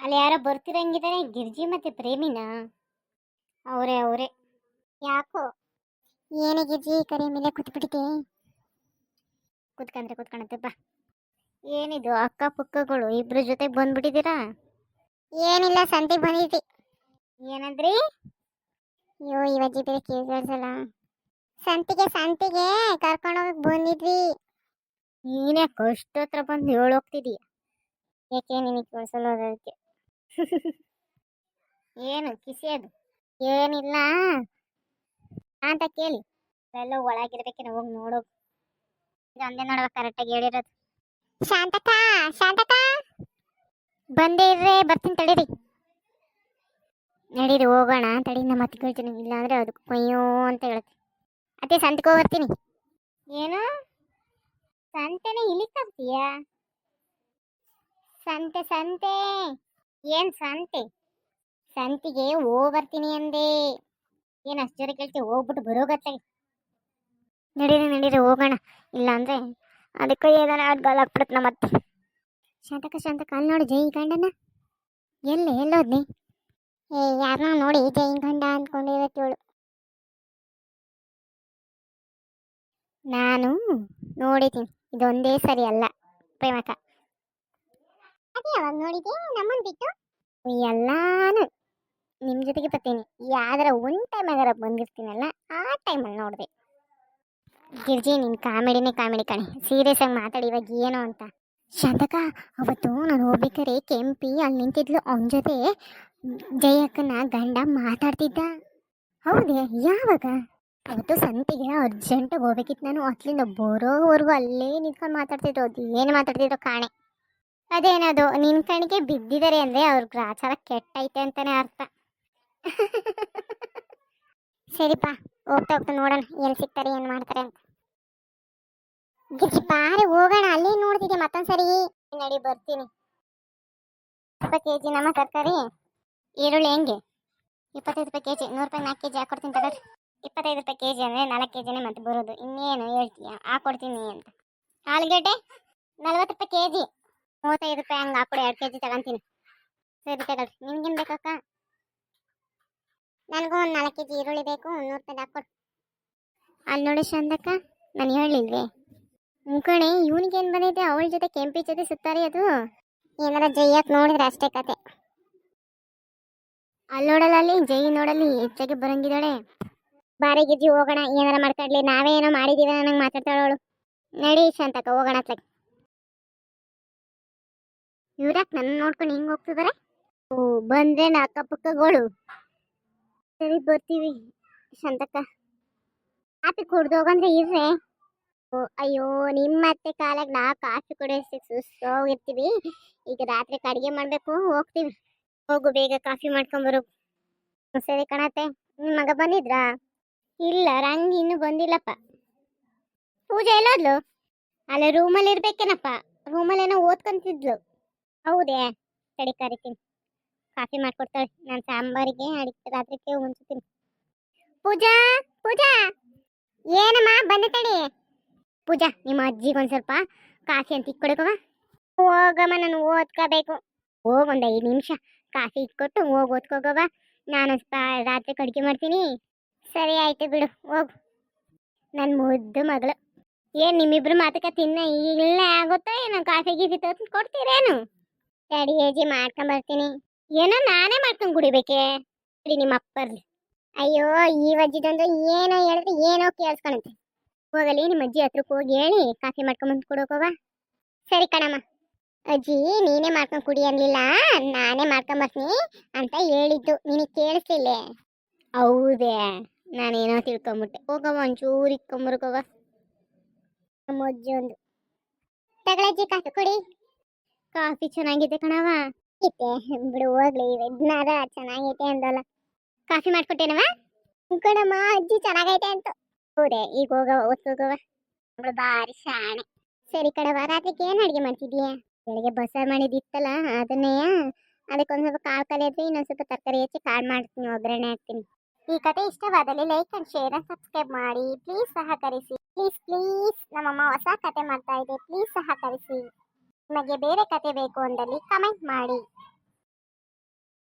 ಅಲ್ಲಿ ಯಾರೋ ಬರ್ತಿರಂಗಿದ್ದಾರೆ ಗಿರ್ಜಿ ಮತ್ತೆ ಪ್ರೇಮಿನ? ಅವರೇ ಅವರೇ. ಯಾಕೋ? ಏನೇ ಗಿರ್ಜಿ ಕರೆ ಮೇಲೆ ಕೂತ್ಬಿಟ್ಟಿದೆ ಕುತ್ಕಂದ್ರೆ ಕೂತ್ಕೊಂಡಂತೆ ಬಾ. ಏನಿದು ಅಕ್ಕ ಪುಕ್ಕಗಳು ಇಬ್ರ ಜೊತೆಗೆ ಬಂದ್ಬಿಟ್ಟಿದ್ದೀರಾ? ಏನಿಲ್ಲ, ಸಂತೆಗೆ ಬಂದಿದ್ದೆ ಏನಂದ್ರಿ? ಅಯ್ಯೋ ಇವಜ್ಜಿ ಬೇರೆ ಕೇಳಿಸಲ್ಲ ಸಂತಿಗೆ ಸಂತಿಗೆ ಕರ್ಕೊಂಡೋಗಕ್ ಬಂದಿದ್ವಿ. ನೀನೇ ಕಷ್ಟ ಹತ್ರ ಬಂದು ಹೇಳೋಗ್ತಿದೀಯ? ಯಾಕೆ ನಿನಗೆ ಕೇಳಿಸಲ್ಲ ಅದಕ್ಕೆ? ಏನು ಕಿಸಿಯೋದು ಏನಿಲ್ಲ. ಅಂತ ಕೇಳಿ. ಎಲ್ಲ ನಾವು ಹೋಗಿ ನೋಡು. ಇದು ಒಂದೇ ನೋಡ್ಬೇಕು ಕರೆಕ್ಟಾಗಿ ಹೇಳಿರೋದು. ಶಾಂತಕ ಶಾಂತಕ ಬಂದೇ ಇರ್ರೆ, ಬರ್ತೀನಿ ತಡೀರಿ. ನಡೀರಿ, ಹೋಗೋಣ ತಡಿ. ನಮ್ಮ ಮತ್ತೆ ಕೇಳ್ತೀನಿ ಇಲ್ಲಾಂದ್ರೆ ಅದಕ್ಕೆ ಕೊಯ್ಯೋ ಅಂತ ಹೇಳುತ್ತೆ. ಅತ್ತೆ ಸಂತಕ್ಕೆ ಬರ್ತೀನಿ. ಏನು? ಸಂತೆನೇ ಇಲ್ಲಿ ತರ್ತೀಯಾ? ಸಂತೆ ಸಂತೆ. ಏನ್ ಸಂತೆ? ಸಂತಿಗೆ ಹೋಗ್ ಬರ್ತೀನಿ ಅಂದೆ. ಏನ್ ಅಷ್ಟು ಕೇಳ್ತಿ? ಹೋಗ್ಬಿಟ್ಟು ಬರೋಗತ್ತೆ ನಡೀರಿ ನಡೀರಿ, ಹೋಗೋಣ. ಇಲ್ಲ ಅಂದ್ರೆ ಅದಕ್ಕೆ ಏನಾರ ಅಡ್ಗಾಲ ಹಾಕ್ಬಿಡುತ್ತೆ ನಮ್ಮ ಶಾಂತಕ ಶಾಂತಕ ಅಲ್ಲಿ ನೋಡಿ ಜೈ ಗಂಡನ ಎಲ್ಲಿ ಎಲ್ಲೋದ್ನಿ ಏ ಯಾರನ್ನ ನೋಡಿ ಜೈ ಗಂಡ ಅಂದ್ಕೊಂಡಿರತ್ತೇಳು ನಾನು ನೋಡಿದ್ದೀನಿ ಇದೊಂದೇ ಸರಿ ಅಲ್ಲ ಪ್ರೇಮಕ ಅದೇ ಯಾವಾಗ ನೋಡಿದ್ದೆ ನಮ್ಮನ್ ಬಿಟ್ಟು? ಎಲ್ಲಾನು. ನಿಮ್ಮ ಜೊತೆಗೆ ಬರ್ತೀನಿ. ಯಾವ್ದಾರ ಟೈಮ್ ಅದರ ಬಂದಿರ್ತೀನಲ್ಲ, ಆ ಟೈಮಲ್ಲಿ ನೋಡಿದೆ. ಗಿರ್ಜಿ, ನಿನ್ ಕಾಮಿಡಿನೇ ಕಾಮಿಡಿ ಕಣೆ. ಸೀರಿಯಸ್ ಆಗಿ ಮಾತಾಡಿ ಇವಾಗ ಏನು ಅಂತ. ಶಾಂತಕ, ಅವತ್ತು ನಾನು ಹೋಗ್ಬೇಕಾರೆ ಕೆಂಪಿ ಅಲ್ಲಿ ನಿಂತಿದ್ಲು ಅವನ ಜೊತೆ. ಜಯಕ್ಕನ ಗಂಡ ಮಾತಾಡ್ತಿದ್ದ. ಹೌದೇ, ಯಾವಾಗ? ಅವತ್ತು ಸಂತಿಗೆ ಅರ್ಜೆಂಟಾಗಿ ಹೋಗ್ಬೇಕಿತ್ತು ನಾನು. ಅತ್ಲಿಂದ ಬರೋವರೆಗೂ ಅಲ್ಲೇ ನಿಂತ್ಕೊಂಡು ಮಾತಾಡ್ತಿದ್ರು. ಅದು ಏನು ಮಾತಾಡ್ತಿದ್ರು ಕಾಣೆ. ಅದೇನದು, ನಿನ್ ಕಣ್ಣಿಗೆ ಬಿದ್ದಿದ್ದಾರೆ ಅಂದ್ರೆ ಅವ್ರ ಗ್ರಾಚಾರ ಕೆಟ್ಟೈತೆ ಅಂತಾನೆ ಅರ್ಥ. ಸರಿಪಾ ಹೋಗ್ತಾ ಹೋಗ್ತಾ ನೋಡೋಣ ಎಲ್ಲಿ ಸಿಗ್ತಾರೆ, ಏನು ಮಾಡ್ತಾರೆ ಅಂತ. ಗಿರ್ಜಿ ಬಾರಿ ಹೋಗೋಣ, ಅಲ್ಲಿ ನೋಡ್ತಿದ್ದೆ ಮತ್ತೊಂದ್ಸರಿ. ನಡಿ, ಬರ್ತೀನಿ. ಇಪ್ಪತ್ತು ಕೆ ಜಿ ನಮ್ಮ ತರಕಾರಿ. ಈರುಳ್ಳಿ ಹೆಂಗೆ? ಇಪ್ಪತ್ತೈದು ರೂಪಾಯಿ ಕೆ ಜಿ ನೂರು ರೂಪಾಯಿ ನಾಲ್ಕು ಕೆ ಜಿ ಹಾಕೊಡ್ತೀನಿ ತಗೋರಿ ಇಪ್ಪತ್ತೈದು ರೂಪಾಯಿ ಕೆ ಜಿ ಅಂದರೆ ನಾಲ್ಕು ಕೆ ಜಿನೇ ಮತ್ತೆ ಬರೋದು. ಇನ್ನೇನು ಹೇಳ್ತೀಯ? ಹಾಕೊಡ್ತೀನಿ ಅಂತ. ಆಲೂಗೆಡ್ಡೆ ನಲ್ವತ್ತು ರೂಪಾಯಿ ಕೆ ಜಿ ಮೂವತ್ತೈದು ರೂಪಾಯಿ ಹಂಗೆ ಹಾಕೊಡಿ ಎರಡು ಕೆ ಜಿ ತಗೊಂತೀನಿ. ಸರಿ ತಗೊಳ್ರಿ. ನಿಮ್ಗೇನು ಬೇಕಕ್ಕ ನನಗೂ ಒಂದು ನಾಲ್ಕು ಕೆ ಜಿ ಈರುಳ್ಳಿ ಬೇಕು ನೂರು ರೂಪಾಯಿ ಹಾಕ್ಕೊಡು. ಅಲ್ಲಿ ನೋಡಿ ಚಂದಕ್ಕ ನಾನು ಹೇಳಿದ್ವಿ ಮುಖಣೆ ಇವನಿಗೇನು ಬಂದಿದೆ ಅವಳ ಜೊತೆ ಕೆಂಪಿ ಜೊತೆ ಸುತ್ತಾರೆ ಅದು? ಏನಾರ ಜೈಯಕ್ಕೆ ನೋಡಿದ್ರೆ ಅಷ್ಟೇ ಕತೆ. ಅಲ್ಲಿ ನೋಡಲ್ಲ ಅಲ್ಲಿ ಜೈ ನೋಡಲ್ಲಿ ಹೆಚ್ಚಾಗಿ ಬರಂಗಿದಾಳೆ ಬಾರಿ ಗಿಜ್ಜಿ ಹೋಗೋಣ ಏನಾರ ಮಾಡ್ಕೊಡ್ಲಿ. ನಾವೇ ಏನೋ ಮಾಡಿದೀವಿ ನಂಗೆ ಮಾತಾಡ್ತಾಳವಳು ನಡೀ ಶಾಂತಕ್ಕ ಹೋಗೋಣ ಅತ್ಲಾಗ ಇವ್ರಾಕ್ ನನ್ನ ನೋಡ್ಕೊಂಡು ಹಿಂಗ್ ಹೋಗ್ತಿದಾರೆ? ಓ, ಬಂದ್ರೆ ನಾ ಅಕ್ಕಪಕ್ಕಗಳು ಸರಿ ಬರ್ತೀವಿ, ಶಾಂತಕ್ಕ. ಕಾಫಿ ಕುಡ್ದು ಹೋಗಂದ್ರೆ ಇರ್ರೆ. ಓ, ಅಯ್ಯೋ, ನಿಮ್ಮ ಅತ್ತೆ ಕಾಲಾಗ ನಾ ಕಾಫಿ ಸುಸ್ತು ಹೋಗಿರ್ತೀವಿ ಈಗ ರಾತ್ರಿ ಅಡುಗೆ ಮಾಡಬೇಕು, ಹೋಗ್ತೀವಿ. ಹೋಗು ಬೇಗ ಕಾಫಿ ಮಾಡ್ಕೊಂಬರು ಸರಿ ಕಣತ್ತೆ. ನಿಮ್ಮ ಮಗ ಬಂದಿದ್ರಾ? ಇಲ್ಲ, ರಂಗ್ ಇನ್ನೂ ಬಂದಿಲ್ಲಪ್ಪ. ಪೂಜೆ ಎಲ್ಲೋದ್ಲು? ಅಲ್ಲ ರೂಮಲ್ಲಿ ಇರ್ಬೇಕೇನಪ್ಪ? ರೂಮಲ್ಲೇನೋ ಓದ್ಕೊಂತಿದ್ಲು. ಹೌದೇ. ತಡಿ ಕರಿತೀನಿ. ಕಾಫಿ ಮಾಡ್ಕೊಡ್ತಾಳೆ. ನಾನು ಸಾಂಬಾರಿಗೆ ಅಡಿಗೆ ರಾತ್ರಿಗೆ ಉಣ್ಸ್ತೀನಿ ಪೂಜಾ ಪೂಜಾ. ಏನಮ್ಮ, ಬಂದೆ ತಡಿ. ಪೂಜಾ, ನಿಮ್ಮ ಅಜ್ಜಿಗೆ ಒಂದು ಸ್ವಲ್ಪ ಕಾಫಿ ಅಂತ ಇಟ್ಕೊಡಕವ ಹೋಗಮ್ಮ, ನಾನು ಓದ್ಕೋಬೇಕು. ಹೋಗ್ ಒಂದು ಐದು ನಿಮಿಷ ಕಾಫಿ ಇಟ್ಕೊಟ್ಟು ಹೋಗಿ ಓದ್ಕೋಗವ ನಾನು ರಾತ್ರಿ ಅಡುಗೆ ಮಾಡ್ತೀನಿ. ಸರಿ ಆಯಿತು ಬಿಡು, ಹೋಗು. ನನ್ನ ಮುದ್ದು ಮಗಳು. ಏನು ನಿಮ್ಮಿಬ್ರು ಮಾತುಕ ತಿನ್ನ ಇಲ್ಲೇ ಆಗುತ್ತೋ ಏನೋ ಕಾಫಿ, ಗೀಫಿ ತೋತ್ ಕೊಡ್ತೀರೇನು? ತಡಿ ಏಜಿ ಮಾಡ್ಕೊಂಬರ್ತೀನಿ ಏನೋ ನಾನೇ ಮಾಡ್ಕೊಂಡ್ ಕುಡಿಬೇಕೆ? ನಿಮ್ಮ ಅಪ್ಪರ್ಲಿ ಅಯ್ಯೋ, ಈ ಅಜ್ಜಿದೊಂದು ಏನೋ ಹೇಳಿದ್ರೆ ಏನೋ ಕೇಳಿಸ್ಕೊಳಂತೆ ಹೋಗಲಿ, ನಿಮ್ಮ ಅಜ್ಜಿ ಹತ್ರಕ್ಕೆ ಹೋಗಿ ಹೇಳಿ, ಕಾಫಿ ಮಾಡ್ಕೊಂಬಂದು ಕೊಡೋಕವ ಸರಿ ಕಣಮ್ಮ. ಅಜ್ಜಿ, ನೀನೇ ಮಾಡ್ಕೊಂಡು ಕುಡಿ ಅನ್ಲಿಲ್ಲ? ನಾನೇ ಮಾಡ್ಕೊಂಬರ್ತೀನಿ ಅಂತ ಹೇಳಿದ್ದು. ನಿನಗೆ ಕೇಳಿಸ್ಲಿಲ್ಲ ಹೌದೇ. ನಾನೇನೋ ತಿಳ್ಕೊಂಬಿಟ್ಟೆ. ಹೋಗವ ಒಂಚೂರು ಇಕ್ಕೊಂಬರ್ಕೋವ ನಮ್ಮ ಅಜ್ಜಿ ಒಂದು. ತಗಳಜ್ಜಿ ಕಾಫಿ ಕುಡಿ. ಕಾಫಿ ಚೆನ್ನಾಗಿದೆ ಕಣವ ಇತ್ತೆ, ಬಿಡು, ಹೋಗ್ಲಿ ಚೆನ್ನಾಗೈತೆ ಅಂದಲ್ಲ. ಕಾಫಿ ಮಾಡ್ಕೊಟ್ಟೇನವ ಕಣಮ್ಮ, ಅಜ್ಜಿ ಚೆನ್ನಾಗೈತೆ ಅಂತ. ಹೌದೇ, ಈಗ ಹೋಗವ ಓದ್ಕೋಗವ ಅವಳು ಭಾರಿ ಶಾಣೆ. ಸರಿ ಕಣವ ರಾತ್ರಿಗೆ ಏನು ಅಡುಗೆ ಮಾಡ್ತಿದ್ಯಾ ಬೆಳಿಗ್ಗೆ ಬಸ್ಸಾರು ಮಾಡಿದಿತ್ತಲ್ಲ ಅದನ್ನೇ ಅದಕ್ಕೊಂದು ಸ್ವಲ್ಪ ಕಾಳು ಕಲಿಯೋದು ಇನ್ನೊಂದು ಸ್ವಲ್ಪ ತರಕಾರಿ ಹೆಚ್ಚಿ ಕಾಳು ಮಾಡ್ತೀನಿ, ಒಗ್ಗರಣೆ ಹಾಕ್ತೀನಿ. ಈ ಕತೆ ಇಷ್ಟವಾದಲ್ಲಿ like and share and subscribe ಮಾಡಿ. ಪ್ಲೀಸ್ ಸಹಕರಿಸಿ. ಪ್ಲೀಸ್ ಪ್ಲೀಸ್, ನಮ್ಮಮ್ಮ ಹೊಸ ಕತೆ ಮಾಡ್ತಾ ಇದೆ. ಪ್ಲೀಸ್ ಸಹಕರಿಸಿ. ನಿಮಗೆ ಬೇರೆ ಕತೆ ಬೇಕು ಅಂದಲ್ಲಿ ಕಮೆಂಟ್ ಮಾಡಿ.